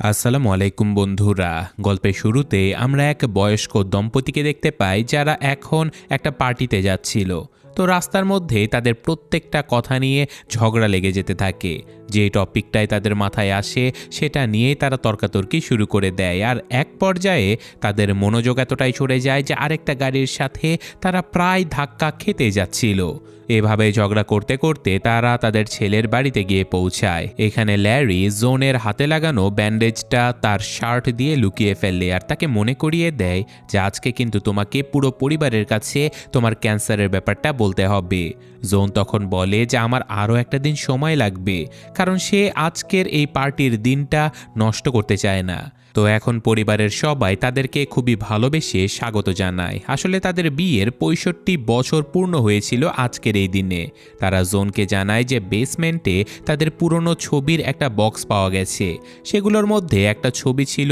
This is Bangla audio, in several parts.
আসসালামু আলাইকুম বন্ধুরা। গল্পের শুরুতে আমরা এক বয়স্ক দম্পতিকে দেখতে পাই যারা এখন একটা পার্টিতে যাচ্ছিল। তো রাস্তার মধ্যে তাদের প্রত্যেকটা কথা নিয়ে ঝগড়া লেগে যেতে থাকে। যে টপিকটাই তাদের মাথায় আসে, সেটা নিয়েই তারা তর্কাতর্কি শুরু করে দেয়। আর এক পর্যায়ে তাদের মনোযোগ এতটাই সরে যায় যে আরেকটা গাড়ির সাথে তারা প্রায় ধাক্কা খেতে যাচ্ছিল। এভাবে ঝগড়া করতে করতে তারা তাদের ছেলের বাড়িতে গিয়ে পৌঁছায়। এখানে ল্যারি জোনের হাতে লাগানো ব্যান্ডেজটা তার শার্ট দিয়ে লুকিয়ে ফেললে আর তাকে মনে করিয়ে দেয় যে আজকে কিন্তু তোমাকে পুরো পরিবারের কাছে তোমার ক্যান্সারের ব্যাপারটা বলতে হবে। জোন তখন বলে যে আমার আরও একটা দিন সময় লাগবে, কারণ সে আজকের এই পার্টির দিনটা নষ্ট করতে চায় না। তো এখন পরিবারের সবাই তাদেরকে খুবই ভালোবেসে স্বাগত জানায়। আসলে তাদের বিয়ের পঁয়ষট্টি বছর পূর্ণ হয়েছিল আজকের এই দিনে। তারা জোনকে জানায় যে বেসমেন্টে তাদের পুরনো ছবির একটা বক্স পাওয়া গেছে। সেগুলোর মধ্যে একটা ছবি ছিল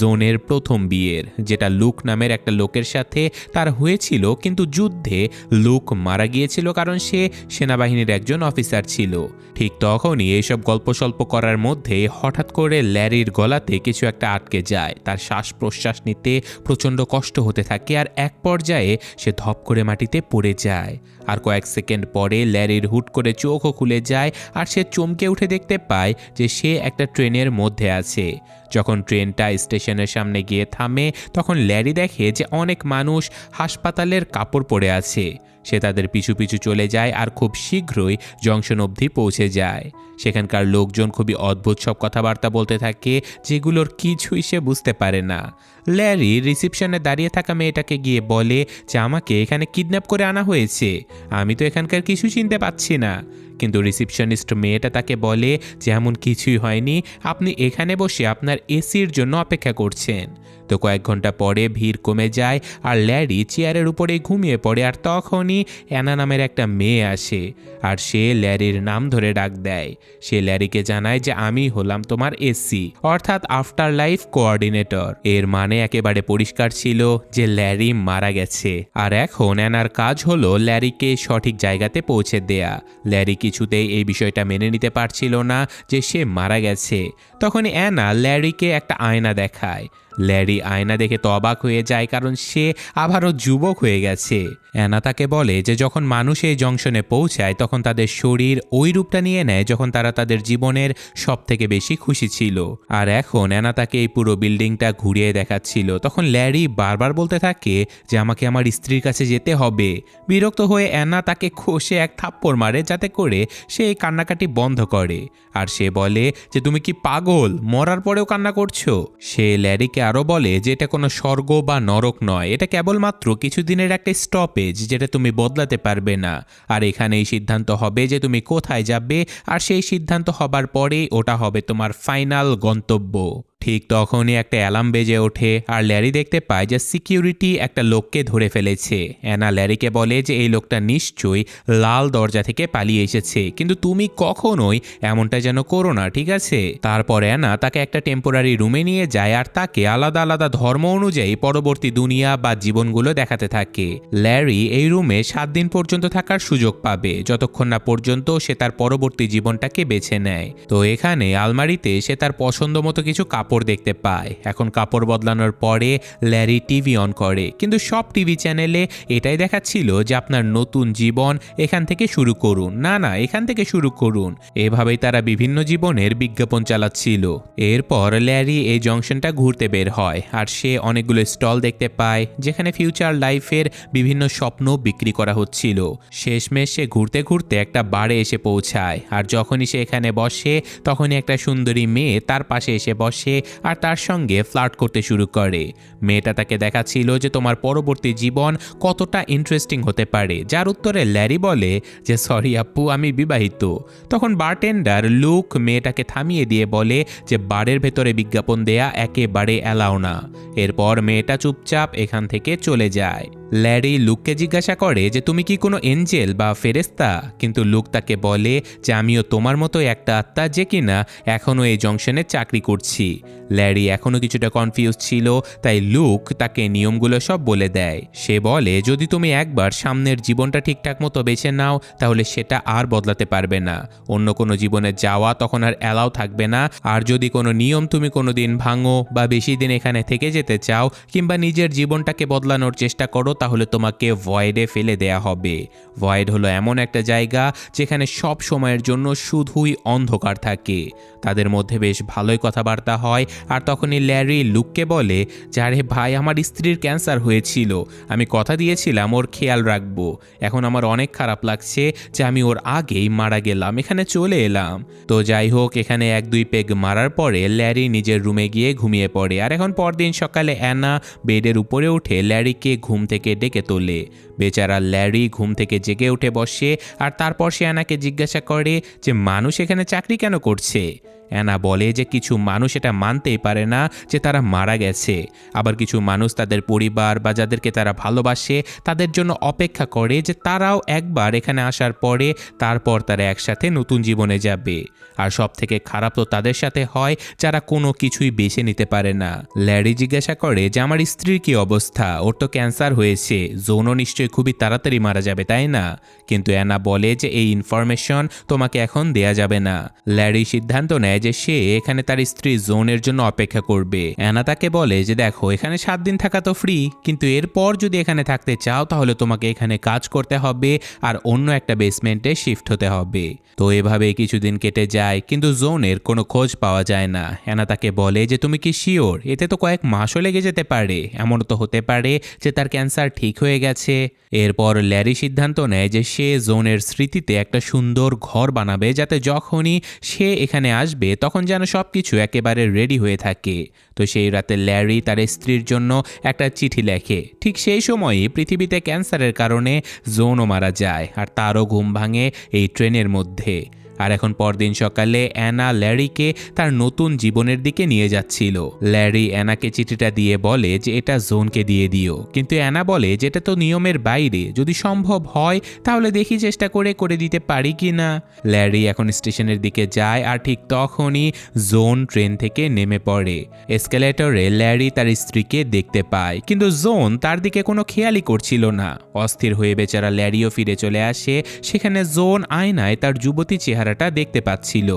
জোনের প্রথম বিয়ের, যেটা লুক নামের একটা লোকের সাথে তার হয়েছিল, কিন্তু যুদ্ধে লুক মারা গিয়েছিল কারণ সে সেনাবাহিনীর একজন অফিসার ছিল। ঠিক তখনই এইসব গল্প স্বল্প করার মধ্যে হঠাৎ করে ল্যারির গলাতে কিছু একটা আটকে যায়। তার শ্বাস প্রশ্বাস নিতে প্রচণ্ড কষ্ট হতে থাকে আর এক পর্যায়ে সে ধপ করে মাটিতে পড়ে যায়। আর কয়েক সেকেন্ড পরে ল্যারির হুট করে চোখও খুলে যায় আর সে চমকে উঠে দেখতে পায় যে সে একটা ট্রেনের মধ্যে আছে। যখন ট্রেনটা স্টেশনের সামনে গিয়ে থামে, তখন ল্যারি দেখে যে অনেক মানুষ হাসপাতালের কাপড় পরে আছে। সে তাদের পিছু পিছু চলে যায় আর খুব শীঘ্রই জংশন অবধি পৌঁছে যায়। সেখানকার লোকজন খুবই অদ্ভুত সব কথাবার্তা বলতে থাকে, যেগুলোর কিছুই সে বুঝতে পারে না। ল্যারি রিসিপশনে দাঁড়িয়ে থাকা মেয়েটাকে গিয়ে বলে যে, আমাকে এখানে কিডন্যাপ করে আনা হয়েছে। আমি তো এখানকার কিছু চিনতে পাচ্ছি না। কিন্তু রিসিপশনিস্ট মেয়েটা তাকে বলে যে, এমন কিছুই হয়নি। আপনি এখানে বসে আপনার এসির জন্য অপেক্ষা করছেন। তো কয়েক ঘণ্টা পরে ভিড় কমে যায় আর ল্যারি চেয়ারের উপরে ঘুমিয়ে পড়ে আর তখনই অ্যানা নামের একটা মেয়ে আসে আর সে ল্যারির নাম ধরে ডাক দেয়। সে ল্যারিকে জানায় যে আমি হলাম তোমার এসি, অর্থাৎ আফটার লাইফ কোঅর্ডিনেটর। এর মানে একেবারে পরিষ্কার ছিল যে ল্যারি মারা গেছে। আর এখন অ্যানার কাজ হলো ল্যারিকে সঠিক জায়গাতে পৌঁছে দেয়া। ল্যারি কিছুতেই এই বিষয়টা মেনে নিতে পারছিল না যে সে মারা গেছে। তখন অ্যানা ল্যারিকে একটা আয়না দেখায়। ল্যারি আয়না দেখে তো অবাক হয়ে যায় কারণ সে আবারও যুবক হয়ে গেছে। অ্যানা তাকে বলে যে যখন মানুষ এই জংশনে পৌঁছায়, তখন তাদের শরীর ওই রূপটা নিয়ে নেয় যখন তারা তাদের জীবনের সব থেকে বেশি খুশি ছিল। আর এখন অ্যানা তাকে এই পুরো বিল্ডিংটা ঘুরিয়ে দেখাচ্ছিল। তখন ল্যারি বারবার বলতে থাকে যে, আমাকে আমার স্ত্রীর কাছে যেতে হবে। বিরক্ত হয়ে অ্যানা তাকে খসে এক থাপ্পড় মারে যাতে করে সে এই কান্নাকাটি বন্ধ করে। আর সে বলে যে, তুমি কি পাগল? মরার পরেও কান্না করছ? সে ল্যারিকে আরও বলে যে এটা কোনো স্বর্গ বা নরক নয়, এটা কেবলমাত্র কিছুদিনের একটা স্টপেজ যেটা তুমি বদলাতে পারবে না। আর এখানেই সিদ্ধান্ত হবে যে তুমি কোথায় যাবে, আর সেই সিদ্ধান্ত হবার পরে ওটা হবে তোমার ফাইনাল গন্তব্য। ঠিক তখনই একটা অ্যালার্ম বেজে ওঠে আর ল্যারি দেখতে পায় যে সিকিউরিটি একটা লোককে ধরে ফেলেছে। অ্যানা ল্যারিকে বলে যে এই লোকটা নিশ্চয়ই লাল দরজা থেকে পালিয়ে এসেছে, কিন্তু তুমি কখনোই এমনটা যেন করো না, ঠিক আছে? তারপর অ্যানা তাকে একটা টেম্পোরারি রুমে নিয়ে যায় আর তাকে আলাদা আলাদা ধর্ম অনুযায়ী পরবর্তী দুনিয়া বা জীবনগুলো দেখাতে থাকে। ল্যারি এই রুমে সাত দিন পর্যন্ত থাকার সুযোগ পাবে, যতক্ষণ না পর্যন্ত সে তার পরবর্তী জীবনটাকে বেছে নেয়। তো এখানে আলমারিতে সে তার পছন্দ মতো কিছু কাপড় দেখতে পায়। এখন কাপড় বদলানোর পরে ল্যারি টিভি অন করে। কিন্তু সব টিভি চ্যানেলে এটাই দেখাচ্ছিল যে আপনার নতুন জীবন এখান থেকে শুরু করুন। না না, এখান থেকে শুরু করুন। এভাবেই তারা বিভিন্ন জীবনের বিজ্ঞাপন চালাচ্ছিল। এরপর ল্যারি এই জংশনটা ঘুরতে বের হয় আর সে অনেকগুলো স্টল দেখতে পায়, যেখানে ফিউচার লাইফের বিভিন্ন স্বপ্ন বিক্রি করা হচ্ছিল। শেষমেশ সে ঘুরতে ঘুরতে একটা বারে এসে পৌঁছায়। আর যখনই সে এখানে বসে, তখনই একটা সুন্দরী মেয়ে তার পাশে এসে বসে আর তার সঙ্গে ফ্লার্ট করতে শুরু করে। মেয়েটা তাকে দেখাচ্ছিল যে তোমার পরবর্তী জীবন কতটা ইন্টারেস্টিং হতে পারে, যার উত্তরে ল্যারি বলে যে সরি আপু, আমি বিবাহিত। তখন বারটেন্ডার লুক মেয়েটাকে থামিয়ে দিয়ে বলে যে, বারের ভেতরে বিজ্ঞাপন দেয়া একেবারে অ্যালাও না। এরপর মেয়েটা চুপচাপ এখান থেকে চলে যায়। ল্যারি লুককে জিজ্ঞাসা করে যে, তুমি কি কোনো এঞ্জেল বা ফেরেস্তা কিন্তু লুক তাকে বলে যে, আমিও তোমার মতো একটা আত্মা যে কিনা এখনও এই জংশনে চাকরি করছি। ল্যারি এখনও কিছুটা কনফিউজ ছিল, তাই লুক তাকে নিয়মগুলো সব বলে দেয়। সে বলে, যদি তুমি একবার সামনের জীবনটা ঠিকঠাক মতো বেছে নাও, তাহলে সেটা আর বদলাতে পারবে না। অন্য কোনো জীবনে যাওয়া তখন আর অ্যালাউ থাকবে না। আর যদি কোনো নিয়ম তুমি কোনো দিন ভাঙো বা বেশি দিন এখানে থেকে যেতে চাও, কিংবা নিজের জীবনটাকে বদলানোর চেষ্টা করো, তাহলে তোমাকে ভয়েডে ফেলে দেয়া হবে। ভয়েড হলো এমন একটা জায়গা যেখানে সব সময়ের জন্য শুধুই অন্ধকার থাকে। তাদের মধ্যে বেশ ভালোই কথাবার্তা হয় আর তখনই ল্যারি লুককে বলে, যে আরে ভাই, আমার স্ত্রীর ক্যান্সার হয়েছিল। আমি কথা দিয়েছিলাম, ওর খেয়াল রাখব। এখন আমার অনেক খারাপ লাগছে যে আমি ওর আগেই মারা গেলাম, এখানে চলে এলাম। তো যাই হোক, এখানে এক দুই পেগ মারার পরে ল্যারি নিজের রুমে গিয়ে ঘুমিয়ে পড়ে। আর এখন পরদিন সকালে অ্যানা বেডের উপরে উঠে ল্যারিকে ঘুম থেকে ডেকে তোলে। বেচারা ল্যারি ঘুম থেকে জেগে উঠে বসে, আর তারপর সে অ্যানাকে জিজ্ঞাসা করে যে, মানুষ এখানে চাকরি কেন করছে? অ্যানা বলে যে কিছু মানুষ এটা মানতেই পারে না যে তারা মারা গেছে। আবার কিছু মানুষ তাদের পরিবার বা যাদেরকে তারা ভালোবাসে, তাদের জন্য অপেক্ষা করে যে তারাও একবার এখানে আসার পরে তারপর তারা একসাথে নতুন জীবনে যাবে। আর সব থেকে খারাপ তো তাদের সাথে হয় যারা কোনো কিছুই বেছে নিতে পারে না। ল্যারি জিজ্ঞাসা করে যে, আমার স্ত্রীর কি অবস্থা? ওর তো ক্যান্সার হয়েছে। যৌন নিশ্চয়ই খুবই তাড়াতাড়ি মারা যাবে, তাই না? কিন্তু অ্যানা বলে যে, এই ইনফরমেশন তোমাকে এখন দেয়া যাবে না। ল্যারি সিদ্ধান্ত নেয় যে সে এখানে তার স্ত্রী জোনের জন্য অপেক্ষা করবে। অ্যানা তাকে বলে যে, দেখো, এখানে সাত দিন থাকা তো ফ্রি কিন্তু এরপর যদি এখানে থাকতে চাও, তাহলে তোমাকে এখানে কাজ করতে হবে আর অন্য একটা বেসমেন্টে শিফট হতে হবে। তো এভাবে কিছুদিন কেটে যায়, কিন্তু জোনের কোনো খোঁজ পাওয়া যায় না। অ্যানা তাকে বলে যে, তুমি কি শিওর এতে তো কয়েক মাসও লেগে যেতে পারে। এমন তো হতে পারে যে, তার ক্যান্সার ঠিক হয়ে গেছে। এরপর ল্যারি সিদ্ধান্ত নেয় যে, সে জোনের স্মৃতিতে একটা সুন্দর ঘর বানাবে, যাতে যখনই সে এখানে আসবে তখন যেন সব কিছু একেবারে রেডি হয়ে থাকে। তো সেই রাতে ল্যারি তার স্ত্রীর জন্য একটা চিঠি লেখে। ঠিক সেই সময়ই পৃথিবীতে ক্যান্সারের কারণে জোনও মারা যায় আর তারও ঘুম ভাঙে এই ট্রেনের মধ্যে। আর এখন পরদিন সকালে অ্যানা ল্যারিকে তার নতুন জীবনের দিকে নিয়ে যাচ্ছিল। ল্যারি অ্যানাকে চিঠিটা দিয়ে বলে যে এটা জোনকে দিয়ে দিও। কিন্তু অ্যানা বলে যে এটা তো নিয়মের বাইরে, যদি সম্ভব হয় তাহলে দেখি চেষ্টা করে করে দিতে পারি কি না। ল্যারি এখন স্টেশনের দিকে যায় আর ঠিক তখনই জোন ট্রেন থেকে নেমে পড়ে। এসকেলেটরে ল্যারি তার স্ত্রীকে দেখতে পায়, কিন্তু জোন তার দিকে কোনো খেয়ালই করছিল না। অস্থির হয়ে বেচারা ল্যারিও ফিরে চলে আসে। সেখানে জোন আয়নায় তার যুবতী চেহারাটা দেখতে পাচ্ছিল।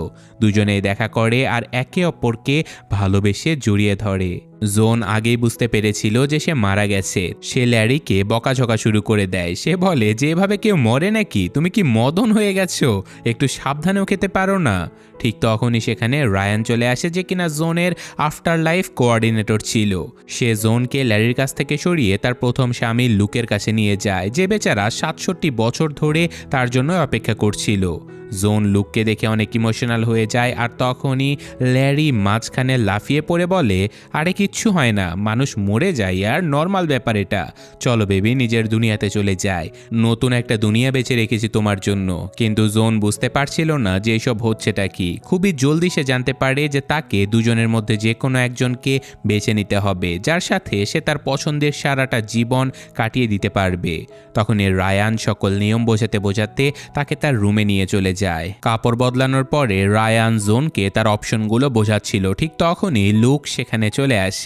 দুজনে দেখা করে আর একে অপরকে ভালোবেসে জড়িয়ে ধরে। জোন আগেই বুঝতে পেরেছিল যে সে মারা গেছে। সে ল্যারিকে বকাঝকা শুরু করে দেয়। সে বলে, যে এভাবে কেউ মরে নাকি? তুমি কি মদন হয়ে গেছো? একটু সাবধানেও খেতে পারো না। ঠিক তখনই সেখানে রায়ান চলে আসে যে কিনা জোনের আফটার লাইফ কোঅর্ডিনেটর ছিল। সে জোনকে ল্যারির কাছ থেকে সরিয়ে তার প্রথম স্বামী লুকের কাছে নিয়ে যায়, যে বেচারা সাতষট্টি বছর ধরে তার জন্য অপেক্ষা করছিল। জোন লুককে দেখে অনেক ইমোশনাল হয়ে যায় আর তখনই ল্যারি মাঝখানে লাফিয়ে পড়ে বলে, আরে কিচ্ছু হয় না। মানুষ মরে যায় আর নর্মাল ব্যাপার এটা। চলো বেবি, নিজের দুনিয়াতে চলে যায় নতুন একটা দুনিয়া বেছে রেখেছি তোমার জন্য। কিন্তু জোন বুঝতে পারছিল না যে এসব হচ্ছেটা কি। খুবই জলদি সে জানতে পারে যে তাকে দুজনের মধ্যে যে কোনো একজনকে বেছে নিতে হবে, যার সাথে সে তার পছন্দের সারাটা জীবন কাটিয়ে দিতে পারবে। তখনই রায়ান সকল নিয়ম বোঝাতে বোঝাতে তাকে তার রুমে নিয়ে চলে যায়। কাপড় বদলানোর পরে রায়ান জোনকে তার অপশনগুলো বোঝাচ্ছিল। ঠিক তখনই লুক সেখানে চলে আসে।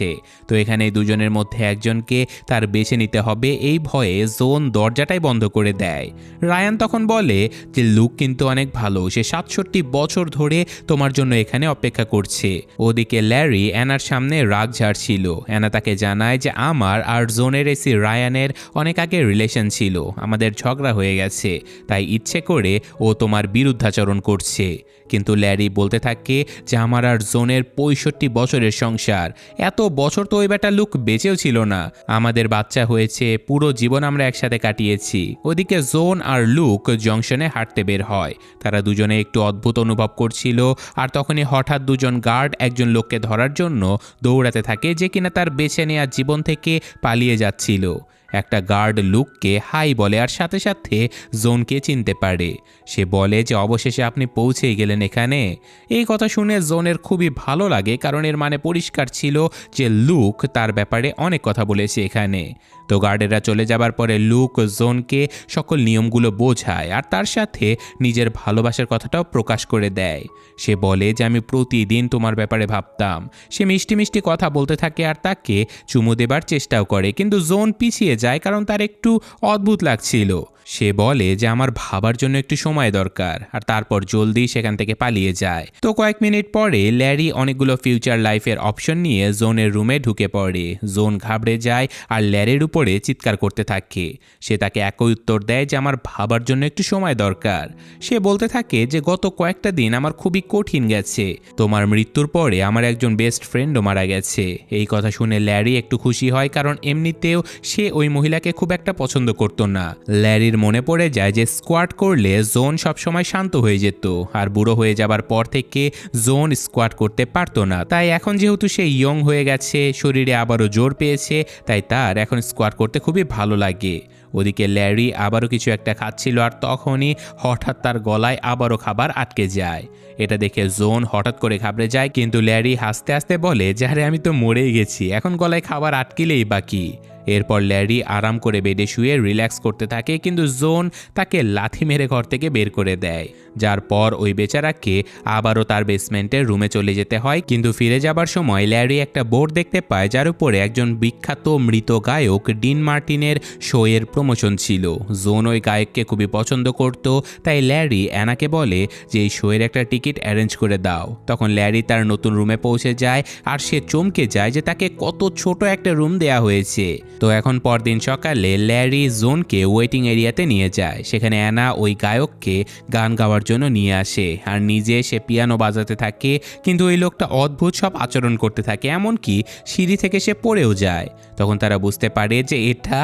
তো এখানে দুজনের মধ্যে একজনকে তার বেছে নিতে হবে। এই ভয়ে জোন দরজাটাই বন্ধ করে দেয়। রায়ান তখন বলে যে, লুক কিন্তু অনেক ভালো। সে সাতষট্টি বছর ধরে তোমার জন্য এখানে অপেক্ষা করছে। ওদিকে ল্যারি অ্যানার সামনে রাগ ঝাড়ছিল। অ্যানা তাকে জানায় যে, আমার আর জোনের এসি রায়ানের অনেক আগে রিলেশন ছিল। আমাদের ঝগড়া হয়ে গেছে। তাই ইচ্ছে করে ও তোমার বিরুদ্ধাচরণ করছে। কিন্তু ল্যারি বলতে থাকে যে, আমার আর জোনের পঁয়ষট্টি বছরের সংসার। এত বছর তো ওই বেটা লুক বেঁচেও ছিল না। আমাদের বাচ্চা হয়েছে, পুরো জীবন আমরা একসাথে কাটিয়েছি। ওদিকে জোন আর লুক জংশনে হাঁটতে বের হয়। তারা দুজনে একটু অদ্ভুত অনুভব করছিল, আর তখনই হঠাৎ দুজন গার্ড একজন লোককে ধরার জন্য দৌড়াতে থাকে যে কিনা তার বেছে নেওয়া জীবন থেকে পালিয়ে যাচ্ছিল। একটা গার্ড লুককে হাই বলে আর সাথে সাথে জোনকে চিনতে পারে। সে বলে যে অবশেষে আপনি পৌঁছেই গেলেন এখানে। এই কথা শুনে জোনের খুবই ভালো লাগে, কারণ এর মানে পরিষ্কার ছিল যে লুক তার ব্যাপারে অনেক কথা বলেছে এখানে। তো গার্ডেরা চলে যাবার পরে লুক, জোনকে সকল নিয়মগুলো বোঝায় আর তার সাথে নিজের ভালোবাসার কথাটাও প্রকাশ করে দেয়। সে বলে যে, আমি প্রতিদিন তোমার ব্যাপারে ভাবতাম। সে মিষ্টি মিষ্টি কথা বলতে থাকে আর তাকে চুমু দেবার চেষ্টাও করে। কিন্তু জোন পিছিয়ে যায় কারণ তার একটু অদ্ভুত লাগছিল। সে বলে যে, আমার ভাবার জন্য একটু সময় দরকার। আর তারপর জলদি সেখান থেকে পালিয়ে যায়। তো কয়েক মিনিট পরে ল্যারি অনেকগুলো ফিউচার লাইফের অপশন নিয়ে জোনের রুমে ঢুকে পড়ে। জোন ঘাবড়ে যায় আর ল্যারির উপরে চিৎকার করতে থাকে। সে তাকে একই উত্তর দেয় যে, আমার ভাবার জন্য একটু সময় দরকার। সে বলতে থাকে যে, গত কয়েকটা দিন আমার খুবই কঠিন গেছে। তোমার মৃত্যুর পরে আমার একজন বেস্ট ফ্রেন্ডও মারা গেছে। এই কথা শুনে ল্যারি একটু খুশি হয় কারণ এমনিতেও সে ওই মহিলাকে খুব একটা পছন্দ করতো না। ল্যারির মনে পড়ে যায় যে স্কোয়াড করলে জোন সবসময় শান্ত হয়ে যেত, আর বুড়ো হয়ে যাবার পর থেকে জোন স্কোয়াড করতে পারতো না। তাই এখন যেহেতু সে ইয়ং হয়ে গেছে, শরীরে আবারও জোর পেয়েছে, তাই তার এখন স্কোয়াড করতে খুবই ভালো লাগে। ওদিকে ল্যারি আবারও কিছু একটা খাচ্ছিল আর তখনই হঠাৎ তার গলায় আবারও খাবার আটকে যায়। এটা দেখে জোন হঠাৎ করে ঘাবড়ে যায়, কিন্তু ল্যারি হাসতে হাসতে বলে যে আরে আমি তো মরেই গেছি, এখন গলায় খাবার আটকিলেই বাকি। এরপর ল্যারি আরাম করে বেডে শুয়ে রিল্যাক্স করতে থাকে, কিন্তু জোন তাকে লাথি মেরে ঘর থেকে বের করে দেয়। যার পর ওই বেচারাকে আবারও তার বেসমেন্টের রুমে চলে যেতে হয়। কিন্তু ফিরে যাবার সময় ল্যারি একটা বোর্ড দেখতে পায়, যার উপরে একজন বিখ্যাত মৃত গায়ক ডিন মার্টিনের শোয়ের প্রমোশন ছিল। জোন ওই গায়ককে খুবই পছন্দ করত, তাই ল্যারি অ্যানাকে বলে যে, এই শোয়ের একটা টিকিট অ্যারেঞ্জ করে দাও। তখন ল্যারি তার নতুন রুমে পৌঁছে যায় আর সে চমকে যায় যে, তাকে কত ছোট একটা রুম দেয়া হয়েছে। তো এখন পরদিন সকালে ল্যারি জোনকে ওয়েটিং এরিয়াতে নিয়ে যায়। সেখানে অ্যানা ওই গায়ককে গান গাওয়ার জন্য নিয়ে আসে। আর নিজে সে পিয়ানো বাজাতে থাকে, কিন্তু ওই লোকটা অদ্ভুত সব আচরণ করতে থাকে, এমনকি সিঁড়ি থেকে সে পড়েও যায়। তখন তারা বুঝতে পারে যে এটা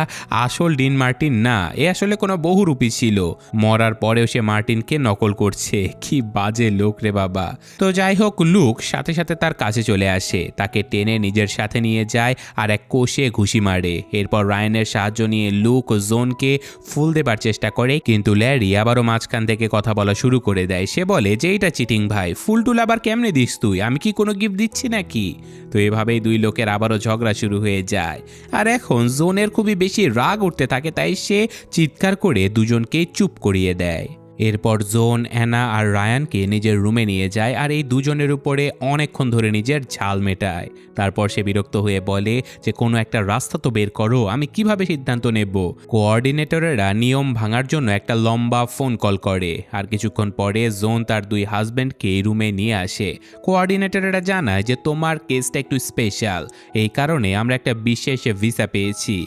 আসল ডিন মার্টিন না, এ আসলে কোনো বহুরূপী ছিল। মরার পরেও সে মার্টিনকে নকল করছে। কি বাজে লোক রে বাবা। তো যাই হোক, লুক সাথে সাথে তার কাছে চলে আসে। তাকে টেনে নিজের সাথে নিয়ে যায় আর এক কোষে ঘুষি মারে। এরপর রায়নের সাহায্য নিয়ে লুক জোনকে ফুল দেবার চেষ্টা করে, কিন্তু ল্যারি আবারও মাঝখান থেকে কথা বলা শুরু করে দেয়। সে বলে, যে এটা চিটিং ভাই, ফুল টুল আবার কেমনে দিস তুই? আমি কি কোনো গিফট দিচ্ছি নাকি? তো এভাবেই দুই লোকের আবারও ঝগড়া শুরু হয়ে যায়। আর এখন জোনের খুবই বেশি রাগ উঠতে থাকে, তাই সে চিৎকার করে দুজনকে চুপ করিয়ে দেয়। এরপর জোন, অ্যানা আর রায়ানকে নিজের রুমে নিয়ে যায় আর এই দুজনের উপরে অনেকক্ষণ ধরে নিজের ঝাল মেটায়। তারপর সে বিরক্ত হয়ে বলে যে, কোনো একটা রাস্তা তো বের করো, আমি কীভাবে সিদ্ধান্ত নেব? কোঅর্ডিনেটরেরা নিয়ম ভাঙার জন্য একটা লম্বা ফোন কল করে। আর কিছুক্ষণ পরে জোন তার দুই হাজব্যান্ডকে এই রুমে নিয়ে আসে। কোঅর্ডিনেটরেরা জানায় যে, তোমার কেসটা একটু স্পেশাল। এই কারণে আমরা একটা বিশেষ ভিসা পেয়েছি।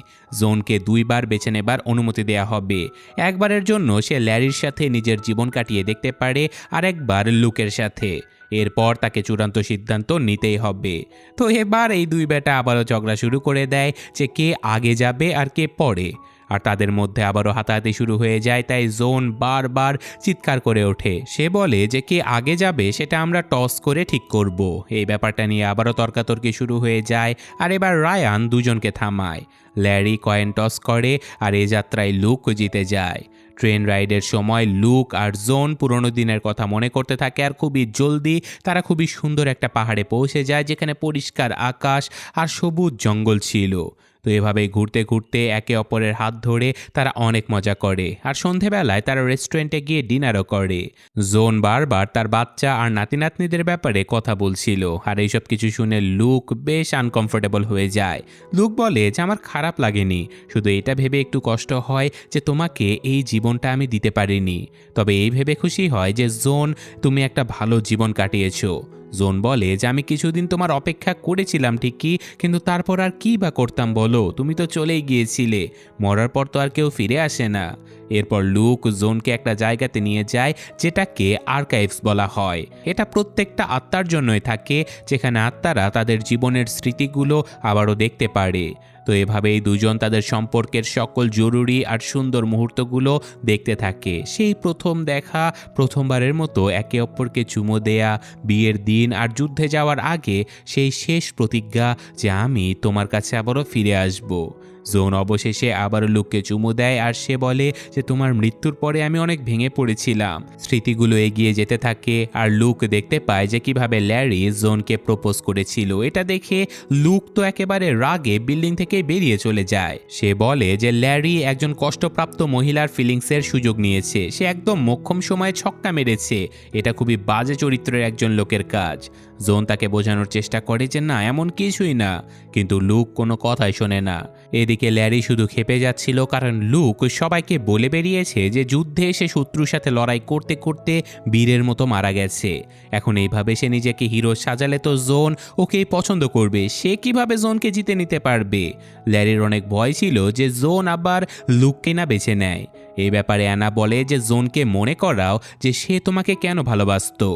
জোনকে দুইবার বেছে নেবার অনুমতি দেয়া হবে। একবারের জন্য সে ল্যারির সাথে নিজের জীবন কাটিয়ে দেখতে পারে আর একবার লুকের সাথে। এরপর তাকে চূড়ান্ত সিদ্ধান্ত নিতেই হবে। তো এবার এই দুই বেটা আবারও ঝগড়া শুরু করে দেয় যে কে আগে যাবে আর কে পরে। আর তাদের মধ্যে আবারও হাতাহাতি শুরু হয়ে যায়, তাই জোন বারবার চিৎকার করে ওঠে। সে বলে যে, কে আগে যাবে সেটা আমরা টস করে ঠিক করব। এই ব্যাপারটা নিয়ে আবারও তর্কাতর্কি শুরু হয়ে যায় আর এবার রায়ান দুজনকে থামায়। ল্যারি কয়েন টস করে আর এই যাত্রায় লুক জিতে যায়। ট্রেন রাইডের সময় লুক আর জোন পুরনো দিনের কথা মনে করতে থাকে আর খুবই জলদি তারা খুবই সুন্দর একটা পাহাড়ে পৌঁছে যায় যেখানে পরিষ্কার আকাশ আর সবুজ জঙ্গল ছিল। তো এভাবেই ঘুরতে ঘুরতে একে অপরের হাত ধরে তারা অনেক মজা করে। আর সন্ধেবেলায় তারা রেস্টুরেন্টে গিয়ে ডিনারও করে। জোন বারবার তার বাচ্চা আর নাতি নাতনিদের ব্যাপারে কথা বলছিল। আর এইসব কিছু শুনে লুক বেশ আনকমফোর্টেবল হয়ে যায়। লুক বলে যে, আমার খারাপ লাগেনি। শুধু এটা ভেবে একটু কষ্ট হয় যে, তোমাকে এই জীবনটা আমি দিতে পারিনি। তবে এই ভেবে খুশি হয় যে, জোন, তুমি একটা ভালো জীবন কাটিয়েছো। জোন বলে যে, আমি কিছুদিন তোমার অপেক্ষা করেছিলাম ঠিকই, কিন্তু তারপর আর কি বা করতাম বলো? তুমি তো চলেই গিয়েছিলে। মরার পর তো আর কেউ ফিরে আসে না। এরপর লুক জোনকে একটা জায়গাতে নিয়ে যায়, যেটাকে আর্কাইভস বলা হয়। এটা প্রত্যেকটা আত্মার জন্যই থাকে, যেখানে আত্মারা তাদের জীবনের স্মৃতিগুলো আবারও দেখতে পারে। তো এভাবেই দুজন তাদের সম্পর্কের সকল জরুরি আর সুন্দর মুহূর্তগুলো দেখতে থাকে। সেই প্রথম দেখা প্রথমবারের মতো একে অপরকে চুমো দেয়া, বিয়ের দিন আর যুদ্ধে যাওয়ার আগে সেই শেষ প্রতিজ্ঞা যে আমি তোমার কাছে আবারও ফিরে আসব। জোন অবশেষে আবারও লুককে চুমু দেয় আর সে বলে যে, তোমার মৃত্যুর পরে আমি অনেক ভেঙে পড়েছিলাম। স্মৃতিগুলো এগিয়ে যেতে থাকে আর লুক দেখতে পায় যে, কীভাবে ল্যারি জোনকে প্রপোজ করেছিল। এটা দেখে লুক তো একেবারে রাগে বিল্ডিং থেকে বেরিয়ে চলে যায়। সে বলে যে, ল্যারি একজন কষ্টপ্রাপ্ত মহিলার ফিলিংসের সুযোগ নিয়েছে। সে একদম মোক্ষম সময়ে ছক্কা মেরেছে। এটা খুবই বাজে চরিত্রের একজন লোকের কাজ। জোন তাকে বোঝানোর চেষ্টা করে যে, না, এমন কিছুই না। কিন্তু লুক কোনো কথাই শোনে না। এদিকে ল্যারি শুধু খেপে যাচ্ছিল কারণ লুক সবাইকে বলে বেরিয়েছে যে যুদ্ধে সে শত্রুর সাথে লড়াই করতে করতে বীরের মতো মারা গেছে। এখন এইভাবে সে নিজেকে হিরো সাজালে তো জোন ওকেই পছন্দ করবে। সে কীভাবে জোনকে জিতে নিতে পারবে? ল্যারির অনেক ভয় ছিল যে জোন আবার লুককে না বেছে নেয়। এই ব্যাপারে অ্যানা বলে যে জোনকে মনে করাও যে সে তোমাকে কেন ভালোবাসতো।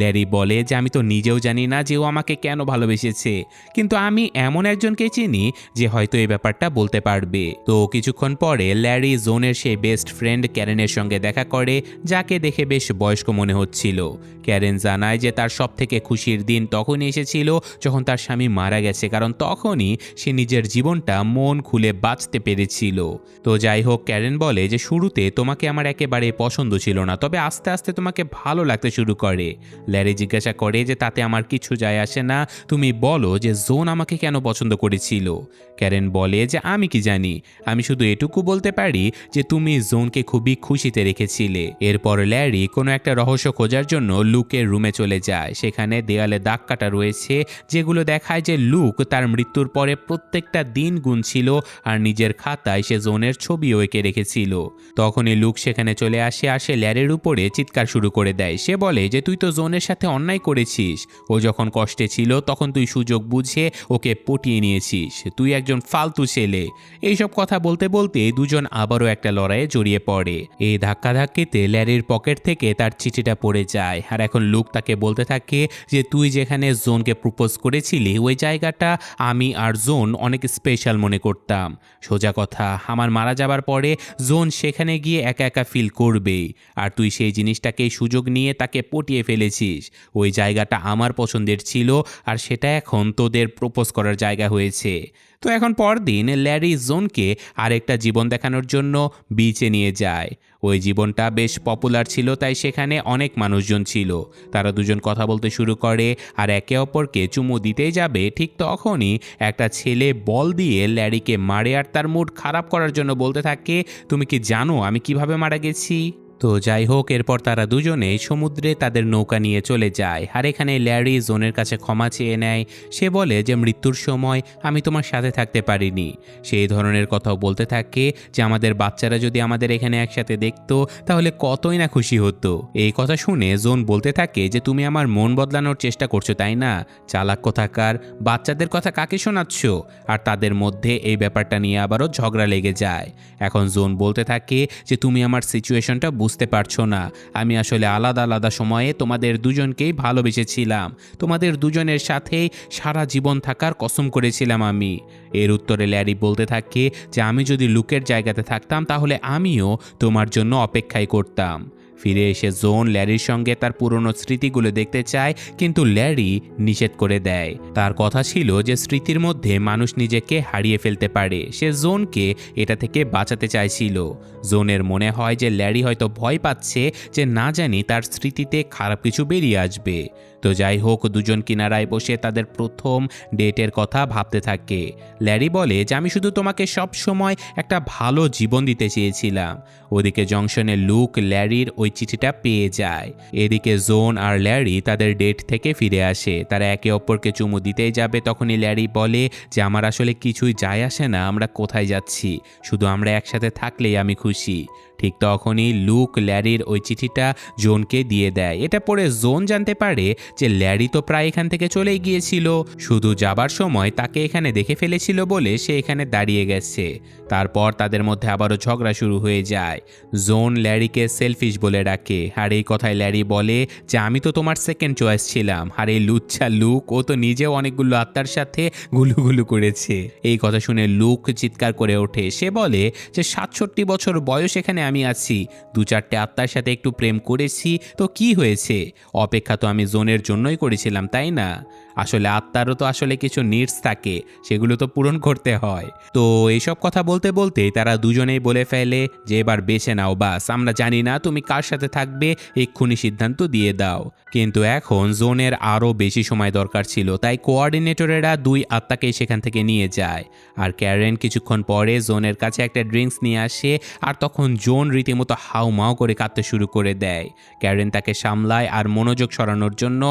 ল্যারি বলে যে আমি তো নিজেও জানি না যে ও আমাকে কেন ভালোবেসেছে, কিন্তু আমি এমন একজনকে চিনি যে হয়তো এই ব্যাপারটা বলতে পারবে। তো কিছুক্ষণ পরে ল্যারি জোনের সেই বেস্ট ফ্রেন্ড ক্যারেনের সঙ্গে দেখা করে, যাকে দেখে বেশ বয়স্ক মনে হচ্ছিল। ক্যারেন জানায় যে তার সব থেকে খুশির দিন তখনই এসেছিল যখন তার স্বামী মারা গেছে, কারণ তখনই সে নিজের জীবনটা মন খুলে বাঁচতে পেরেছিল। তো যাই হোক, ক্যারেন বলে যে, শুরুতে তোমাকে আমার একেবারে পছন্দ ছিল না, তবে আস্তে আস্তে তোমাকে ভালো লাগতে শুরু করে। ল্যারি জিজ্ঞাসা করে যে তাতে আমার কিছু যায় আসে না। তুমি বলো যে জোন আমাকে কেন পছন্দ করেছিল? ক্যারেন বলে যে আমি কি জানি। আমি শুধু এটুকু বলতে পারি যে তুমি জোনকে খুবই খুশিতে রেখেছিলে। এরপর ল্যারি কোনো একটা রহস্য খোঁজার জন্য লুকের রুমে চলে যায়। সেখানে দেয়ালে দাগ কাটা রয়েছে, যেগুলো দেখায় যে লুক তার মৃত্যুর পরে প্রত্যেকটা দিন গুনছিল আর নিজের খাতায় সে জোনের ছবিও এঁকে রেখেছিল। তখনই লুক সেখানে চলে আসে আসে ল্যারের উপরে চিৎকার শুরু করে দেয়। সে বলে যে, তুই তো জোনের সাথে অন্যায় করেছিস। ও যখন কষ্টে ছিল, তখন তুই সুযোগ বুঝে ওকে পটিয়ে নিয়েছিস। তুই একজন ফালতু ছেলে। এইসব কথা বলতে বলতে দুজন আবারও একটা লড়াইয়ে জড়িয়ে পড়ে। এই ধাক্কাধাক্কিতে ল্যারির পকেট থেকে তার চিঠিটা পড়ে যায়। আর এখন লুক তাকে বলতে থাকে যে, তুই যেখানে জোনকে প্রপোজ করেছিলি, ওই জায়গাটা আমি আর জোন অনেক স্পেশাল মনে করতাম। সোজা কথা, আমার মারা যাবার পরে জোন সেখানে গিয়ে একা একা ফিল করবেই। আর তুই সেই জিনিসটাকে সুযোগ নিয়ে তাকে পটিয়ে ফেলেছিস। ওই জায়গাটা আমার পছন্দের ছিল আর সেটা এখন তোদের প্রপোজ করার জায়গা হয়েছে। তো এখন পরদিন ল্যারি জোনকে আরেকটা জীবন দেখানোর জন্য বিচে নিয়ে যায়। ওই জীবনটা বেশ পপুলার ছিল, তাই সেখানে অনেক মানুষজন ছিল। তারা দুজন কথা বলতে শুরু করে আর একে অপরকে চুমু দিতেই যাবে। ঠিক তখনই একটা ছেলে বল দিয়ে ল্যারিকে মারে আর তার মুড খারাপ করার জন্য বলতে থাকে, তুমি কি জানো আমি কীভাবে মারা গেছি? তো যাই হোক, এরপর তারা দুজনে সমুদ্রে তাদের নৌকা নিয়ে চলে যায়। আর এখানে ল্যারি জোনের কাছে ক্ষমা চেয়ে নেয়। সে বলে যে, মৃত্যুর সময় আমি তোমার সাথে থাকতে পারিনি। সেই ধরনের কথাও বলতে থাকে যে, আমাদের বাচ্চারা যদি আমাদের এখানে একসাথে দেখতো, তাহলে কতই না খুশি হতো। এই কথা শুনে জোন বলতে থাকে যে, তুমি আমার মন বদলানোর চেষ্টা করছ, তাই না? চালাক কথাকার? বাচ্চাদের কথা কাকে শোনাচ্ছ? আর তাদের মধ্যে এই ব্যাপারটা নিয়ে আবারও ঝগড়া লেগে যায়। এখন জোন বলতে থাকে যে, তুমি আমার সিচুয়েশনটা বুঝতে পারছ না। আমি আসলে আলাদা আলাদা সময়ে তোমাদের দুজনকেই ভালোবেসেছিলাম। তোমাদের দুজনের সাথেই সারা জীবন থাকার কসম করেছিলাম আমি। এর উত্তরে ল্যারি বলতে থাকে যে, আমি যদি লুকের জায়গাতে থাকতাম, তাহলে আমিও তোমার জন্য অপেক্ষায় করতাম। ফিরে এসে জোন ল্যারির সঙ্গে তার পুরনো স্মৃতিগুলো দেখতে চায়, কিন্তু ল্যারি নিষেধ করে দেয়। তার কথা ছিল যে স্মৃতির মধ্যে মানুষ নিজেকে হারিয়ে ফেলতে পারে। সে জোনকে এটা থেকে বাঁচাতে চাইছিল। জোনের মনে হয় যে ল্যারি হয়তো ভয় পাচ্ছে যে না জানি তার স্মৃতিতে খারাপ কিছু বেরিয়ে আসবে। তো যাই হোক, দুজন কিনারায় বসে তাদের প্রথম ডেটের কথা ভাবতে থাকে। ল্যারি বলে যে, আমি শুধু তোমাকে সব সময় একটা ভালো জীবন দিতে চেয়েছিলাম। ওদিকে জংশনে লুক ল্যারির ওই চিঠিটা পেয়ে যায়। এদিকে জোন আর ল্যারি তাদের ডেট থেকে ফিরে আসে। তারা একে অপরকে চুমু দিতেই যাবে। তখনই ল্যারি বলে যে, আমার আসলে কিছুই যায় আসে না, আমরা কোথায় যাচ্ছি? শুধু আমরা একসাথে থাকলেই আমি খুশি। ঠিক তখনই লুক ল্যারির ওই চিঠিটা জোনকে দিয়ে দেয়। এটা পড়ে জোন জানতে পারে যে ল্যারি তো প্রায় এখান থেকে চলেই গিয়েছিল। শুধু যাবার সময় তাকে এখানে দেখে ফেলেছিল বলে সে এখানে দাঁড়িয়ে গেছে। তারপর তাদের মধ্যে আবারও ঝগড়া শুরু হয়ে যায়। জোন ল্যারিকে সেলফিশ বলে ডাকে। আর এই কথায় ল্যারি বলে যে, আমি তো তোমার সেকেন্ড চয়েস ছিলাম। আর এই লুচ্ছা লুক, ও তো নিজেও অনেকগুলো আত্মার সাথে গুলুগুলু করেছে। এই কথা শুনে লুক চিৎকার করে ওঠে। সে বলে যে, সাতষট্টি বছর বয়স এখানে আমি আছি। দু চারটে আত্মার সাথে একটু প্রেম করেছি। তো কি হয়েছে? অপেক্ষা তো আমি জোনের জন্যই করেছিলাম তাই না? আসলে আত্মারও তো আসলে কিছু নিডস থাকে, সেগুলো তো পূরণ করতে হয়। তো এইসব কথা বলতে বলতে তারা দুজনেই বলে ফেলে যে, এবার বেছে নাও, বাস, আমরা জানি না তুমি কার সাথে থাকবে, এক্ষুনি সিদ্ধান্ত দিয়ে দাও। কিন্তু এখন জোনের আরও বেশি সময় দরকার ছিল, তাই কোঅর্ডিনেটরেরা দুই আত্মাকে সেখান থেকে নিয়ে যায়। আর ক্যারেন কিছুক্ষণ পরে জোনের কাছে একটা ড্রিঙ্কস নিয়ে আসে, আর তখন জোন রীতিমতো হাউ মাউ করে কাঁদতে শুরু করে দেয়। ক্যারেন তাকে সামলায় আর মনোযোগ সরানোর জন্য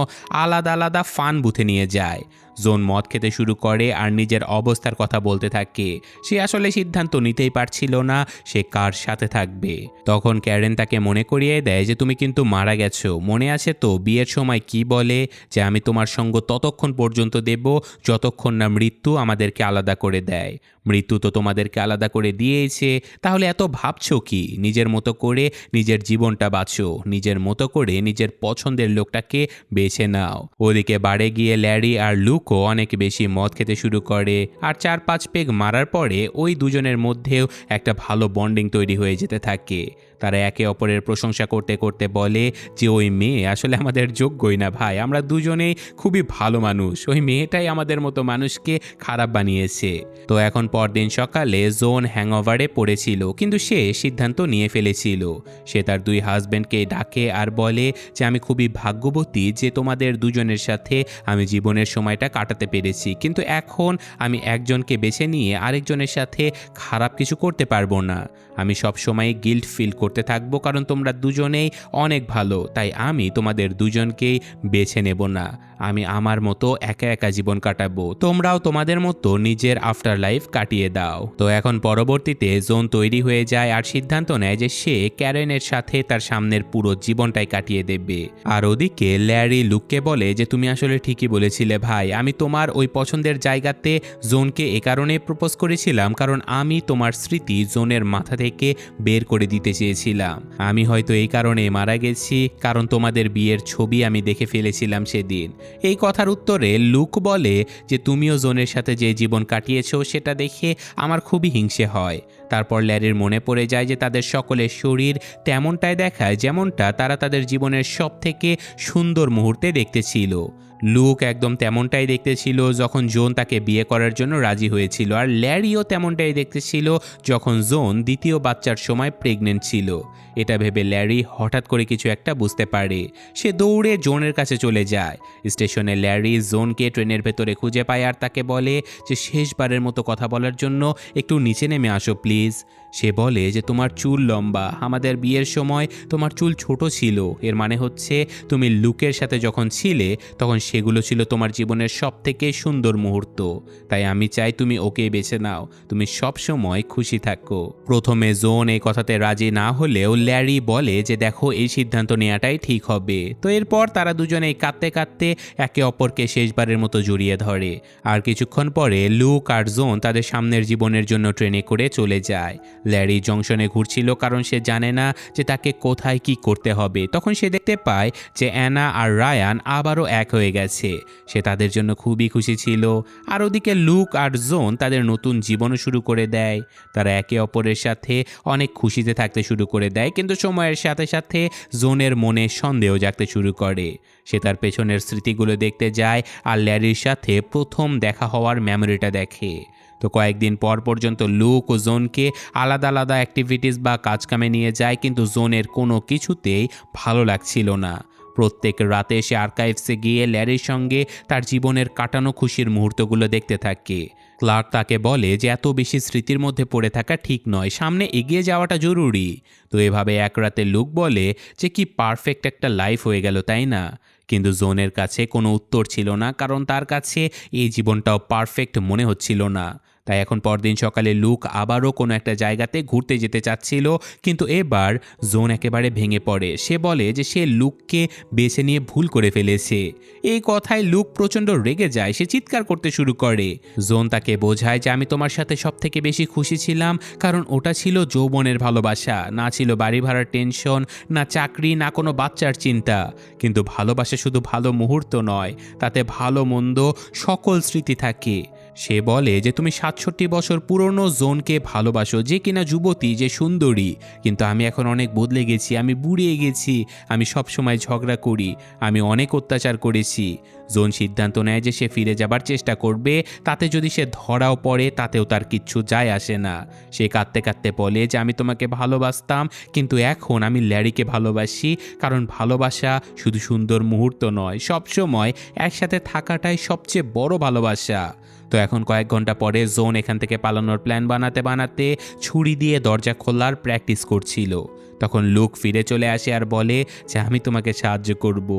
আলাদা আলাদা ফান বুথে নিয়ে যায়। জোন মদ খেতে শুরু করে আর নিজের অবস্থার কথা বলতে থাকে। সে আসলে সিদ্ধান্ত নিতেই পারছিল না সে কার সাথে থাকবে। তখন ক্যারেন তাকে মনে করিয়ে দেয় যে, তুমি কিন্তু মারা গেছো। মনে আছে তো বিয়ের সময় কি বলে যে, আমি তোমার সঙ্গ ততক্ষণ পর্যন্ত দেব যতক্ষণ না মৃত্যু আমাদেরকে আলাদা করে দেয়। মৃত্যু তো তোমাদেরকে আলাদা করে দিয়েছে। তাহলে এত ভাবছ কি? নিজের মতো করে নিজের জীবনটা বাঁচো। নিজের মতো করে নিজের পছন্দের লোকটাকে বেছে নাও। ওদিকে বাড়ে গিয়ে ল্যারি আর লুকও অনেক বেশি মদ খেতে শুরু করে। আর চার পাঁচ পেগ মারার পরে ওই দুজনের মধ্যেও একটা ভালো বন্ডিং তৈরি হয়ে যেতে থাকে। তারা একে অপরের প্রশংসা করতে করতে বলে যে, ওই মেয়ে আসলে আমাদের যোগ্যই না ভাই। আমরা দুজনেই খুবই ভালো মানুষ। ওই মেয়েটাই আমাদের মতো মানুষকে খারাপ বানিয়েছে। তো এখন পরদিন সকালে জোন হ্যাংওভারে পড়েছিল, কিন্তু সে সিদ্ধান্ত নিয়ে ফেলেছিল। সে তার দুই হাজব্যান্ডকে ডাকে আর বলে যে, আমি খুবই ভাগ্যবতী যে তোমাদের দুজনের সাথে আমি জীবনের সময়টা কাটাতে পেরেছি। কিন্তু এখন আমি একজনকে বেছে নিয়ে আরেকজনের সাথে খারাপ কিছু করতে পারব না। আমি সব সময় গিল্ট ফিল করতে থাকব কারণ তোমরা দুজনেই অনেক ভালো তাই আমি তোমাদের দুজনকেই বেছে নেব না। আমি আমার মতো একা একা জীবন কাটাবো। তোমরাও তোমাদের মতো নিজের আফটার লাইফ কাটিয়ে দাও। তো এখন পরবর্তীতে জোন তৈরি হয়ে যায় আর সিদ্ধান্ত নেয় যে সে ক্যারেনের সাথে তার সামনের পুরো জীবনটাই কাটিয়ে দেবে। আর ওদিকে ল্যারি লুককে বলে যে, তুমি আসলে ঠিকই বলেছিলে ভাই। আমি তোমার ওই পছন্দের জায়গাতে জোনকে এ কারণে প্রপোজ করেছিলাম কারণ আমি তোমার স্মৃতি জোনের মাথা থেকে বের করে দিতে চেয়েছিলাম। আমি হয়তো এই কারণে মারা গেছি, কারণ তোমাদের বিয়ের ছবি আমি দেখে ফেলেছিলাম সেদিন। এই কথার উত্তরে লুক বলে যে, তুমিও জোনের সাথে যে জীবন কাটিয়েছ সেটা দেখে আমার খুবই হিংসে হয়। তারপর ল্যারির মনে পড়ে যায় যে, তাদের সকলের শরীর তেমনটাই দেখায় যেমনটা তারা তাদের জীবনের সব থেকে সুন্দর মুহূর্তে দেখতে ছিল। লুক একদম তেমনটাই দেখতে ছিল যখন জোন তাকে বিয়ে করার জন্য রাজি হয়েছিল, আর ল্যারিও তেমনটাই দেখতে ছিল যখন জোন দ্বিতীয় বাচ্চার সময় প্রেগনেন্ট ছিল। এটা ভেবে ল্যারি হঠাৎ করে কিছু একটা বুঝতে পারে। সে দৌড়ে জোনের কাছে চলে যায়। স্টেশনে ল্যারি জোনকে ট্রেনের ভেতরে খুঁজে পায় আর তাকে বলে যে, শেষবারের মতো কথা বলার জন্য একটু নিচে নেমে আসো, প্লিজ। সে বলে যে, তোমার চুল লম্বা। আমাদের বিয়ের সময় তোমার চুল ছোট ছিল। এর মানে হচ্ছে, তুমি লুকের সাথে যখন ছিলে, তখন সেগুলো ছিল তোমার জীবনের সব থেকে সুন্দর মুহূর্ত। তাই আমি চাই তুমি ওকে বেছে নাও। তুমি সব সময় খুশি থাকো। প্রথমে জোন এই কথাতে রাজি না হলেও ল্যারি বলে যে, দেখো, এই সিদ্ধান্ত নেওয়াটাই ঠিক হবে। তো এরপর তারা দুজনেই কাঁদতে কাঁদতে একে অপরকে শেষবারের মতো জড়িয়ে ধরে। আর কিছুক্ষণ পরে লুক আর জোন তাদের সামনের জীবনের জন্য ট্রেনে করে চলে যায়। ল্যারি জংশনে ঘুরছিল কারণ সে জানে না যে তাকে কোথায় কি করতে হবে। তখন সে দেখতে পায় যে অ্যানা আর রায়ান আবারও এক হয়ে গেছে। সে তাদের জন্য খুবই খুশি ছিল। আর ওদিকে লুক আর জোন তাদের নতুন জীবনও শুরু করে দেয়। তারা একে অপরের সাথে অনেক খুশিতে থাকতে শুরু করে দেয়, কিন্তু সময়ের সাথে সাথে জোনের মনে সন্দেহ জাগতে শুরু করে। সে তার পেছনের স্মৃতিগুলো দেখতে যায় আর ল্যারির সাথে প্রথম দেখা হওয়ার মেমোরিটা দেখে। তো কয়েকদিন পর পর্যন্ত লুক ও জোনকে আলাদা আলাদা অ্যাক্টিভিটিস বা কাজকামে নিয়ে যায়, কিন্তু জোনের কোনো কিছুতেই ভালো লাগছিল না। প্রত্যেক রাতে সে আর্কাইভসে গিয়ে ল্যারির সঙ্গে তার জীবনের কাটানো খুশির মুহূর্তগুলো দেখতে থাকে। ক্লার্ক তাকে বলে যে, এত বেশি স্মৃতির মধ্যে পড়ে থাকা ঠিক নয়, সামনে এগিয়ে যাওয়াটা জরুরি। তো এভাবে এক রাতে লুক বলে যে, কি পারফেক্ট একটা লাইফ হয়ে গেল, তাই না? কিন্তু জোনের কাছে কোনো উত্তর ছিল না, কারণ তার কাছে এই জীবনটাও পারফেক্ট মনে হচ্ছিল না। তাই এখন পরদিন সকালে লুক আবারও কোনো একটা জায়গাতে ঘুরতে যেতে চাচ্ছিল, কিন্তু এবার জোন একেবারে ভেঙে পড়ে। সে বলে যে সে লুককে বেছে নিয়ে ভুল করে ফেলেছে। এই কথায় লুক প্রচণ্ড রেগে যায়, সে চিৎকার করতে শুরু করে। জোন তাকে বোঝায় যে আমি তোমার সাথে সব থেকে বেশি খুশি ছিলাম, কারণ ওটা ছিল যৌবনের ভালোবাসা, না ছিল বাড়ি ভাড়ার টেনশন, না চাকরি, না কোনো বাচ্চার চিন্তা। কিন্তু ভালোবাসা শুধু ভালো মুহূর্ত নয়, তাতে ভালো মন্দ সকল স্মৃতি থাকে। সে বলে যে, তুমি সাতষট্টি বছর পুরনো জোনকে ভালোবাসো, যে কিনা যুবতী, যে সুন্দরী। কিন্তু আমি এখন অনেক বদলে গেছি, আমি বুড়িয়ে গেছি, আমি সব সময় ঝগড়া করি, আমি অনেক অত্যাচার করেছি। জোন সিদ্ধান্ত নেয় যে সে ফিরে যাবার চেষ্টা করবে, তাতে যদি সে ধরাও পড়ে, তাতেও তার কিচ্ছু যায় আসে না। সে কাঁদতে কাঁদতে বলে যে, আমি তোমাকে ভালোবাসতাম, কিন্তু এখন আমি ল্যারিকে ভালোবাসি, কারণ ভালোবাসা শুধু সুন্দর মুহূর্ত নয়, সবসময় একসাথে থাকাটাই সবচেয়ে বড় ভালোবাসা। তো এখন কয়েক ঘণ্টা পরে জোন এখান থেকে পালানোর প্ল্যান বানাতে বানাতে ছুরি দিয়ে দরজা খোলার প্র্যাকটিস করছিল। তখন লুক ফিরে চলে আসে আর বলে যে, আমি তোমাকে সাহায্য করব।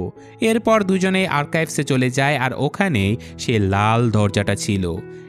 এরপর দুজনে আর্কাইভসে চলে যায় আর ওখানেই সে লাল দরজাটা ছিল।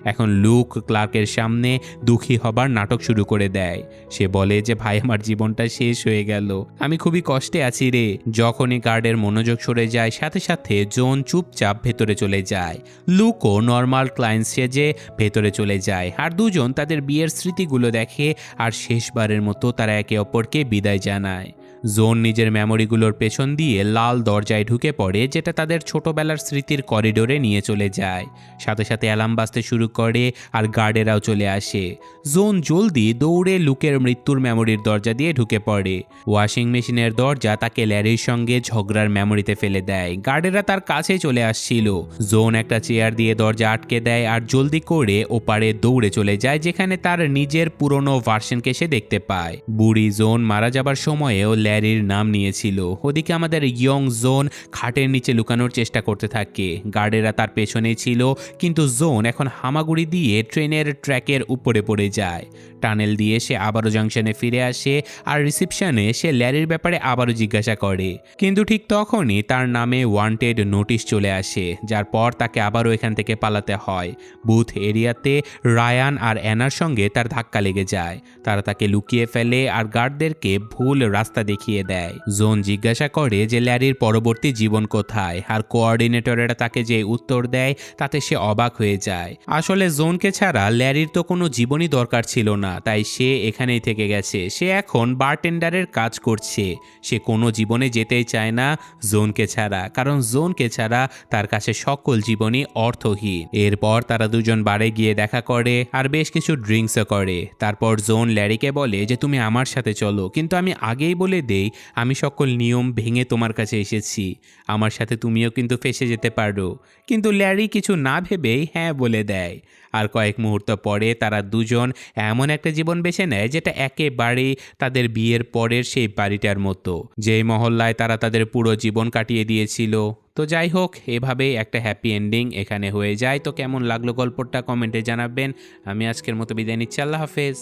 এখন লুক ক্লার্কের সামনে দুঃখী হবার নাটক শুরু করে দেয়। সে বলে যে, ভাই, আমার জীবনটা শেষ হয়ে গেল। আমি খুবই কষ্টে আছি রে। যখনই গার্ডের মনোযোগ সরে যায়, সাথে সাথে জোন চুপচাপ ভেতরে চলে যায়। লুকও নর্মাল ক্লায়েন্ট সেজে ভেতরে চলে যায়। আর দুজন তাদের বিয়ের স্মৃতিগুলো দেখে আর শেষবারের মতো তারা একে অপরকে বিদায় জানায়। জোন নিজের মেমোরিগুলোর পেছন দিয়ে লাল দরজায় ঢুকে পড়ে, যেটা তাদের ছোটবেলার স্মৃতির করিডোরে নিয়ে চলে যায়। সাথে সাথে অ্যালার্ম বাজতে শুরু করে আর গার্ডেরাও চলে আসে। জোন জলদি দৌড়ে লুকের মৃত্যুর মেমোরির দরজা দিয়ে ঢুকে পড়ে। ওয়াশিং মেশিনের দরজা তাকে ল্যারির সঙ্গে ঝগড়ার মেমোরিতে ফেলে দেয়। গার্ডেরা তার কাছে চলে আসছিল। জোন একটা চেয়ার দিয়ে দরজা আটকে দেয় আর জলদি করে ওপারে দৌড়ে চলে যায়, যেখানে তার নিজের পুরনো ভার্সনকে সে দেখতে পায়। বুড়ি জোন মারা যাবার সময়েও ল্যারির নাম নিয়েছিল। ওদিকে আমাদের ইয়ং জোন খাটের নিচে লুকানোর চেষ্টা করতে থাকে। গার্ডেরা তার পেছনে ছিল, কিন্তু জোন এখন হামাগুড়ি দিয়ে ট্রেনের ট্র্যাকের উপরে পড়ে যায়। টানেল দিয়ে সে আবারও জাংশনে ফিরে আসে আর রিসেপশনে সে ল্যারির ব্যাপারে আবারও জিজ্ঞাসা করে। কিন্তু ঠিক তখনই তার নামে ওয়ান্টেড নোটিশ চলে আসে, যার পর তাকে আবারও এখান থেকে পালাতে হয়। বুথ এরিয়াতে রায়ান আর অ্যানার সঙ্গে তার ধাক্কা লেগে যায়। তারা তাকে লুকিয়ে ফেলে আর গার্ডদেরকে ভুল রাস্তা দেখিয়ে দেয়। জোন জিজ্ঞাসা করে যে, ল্যারির পরবর্তী জীবন কোথায়? আর কোঅর্ডিনেটরেরা তাকে যে উত্তর দেয়, তাতে সে অবাক হয়ে যায়। আসলে জোনকে ছাড়া ল্যারির তো কোনো জীবনই দরকার ছিল না, তাই সে এখানেই থেকে গেছে। সে এখন বারটেন্ডারের কাজ করছে। সে কোনো জীবনে যেতেই চায় না জোনকে ছাড়া, কারণ জোনকে ছাড়া তার কাছে সকল জীবনই অর্থহীন। এরপর তারা দুজন বারে গিয়ে দেখা করে আর বেশ কিছু ড্রিঙ্কসও করে। তারপর জোন ল্যারিকে বলে যে, তুমি আমার সাথে চলো, কিন্তু আমি আগেই বলে দেই আমি সকল নিয়ম ভেঙে তোমার কাছে এসেছি। আমার সাথে তুমিও কিন্তু ফেসে যেতে পারো। কিন্তু ল্যারি কিছু না ভেবেই হ্যাঁ বলে দেয়। আর কয়েক মুহূর্ত পরে তারা দুজন এমন একটা জীবন বেছে নেয় যেটা একেবারেই তাদের বিয়ের পরের সেই বাড়িটার মতো। যেই মহল্লায় তারা তাদের পুরো জীবন কাটিয়ে দিয়েছিল। তো যাই হোক, এভাবেই একটা হ্যাপি এন্ডিং এখানে হয়ে যায়। তো কেমন লাগল গল্পটা কমেন্টে জানাবেন। আমি আজকের মতো বিদায় নিচ্ছি। আল্লাহ হাফেজ।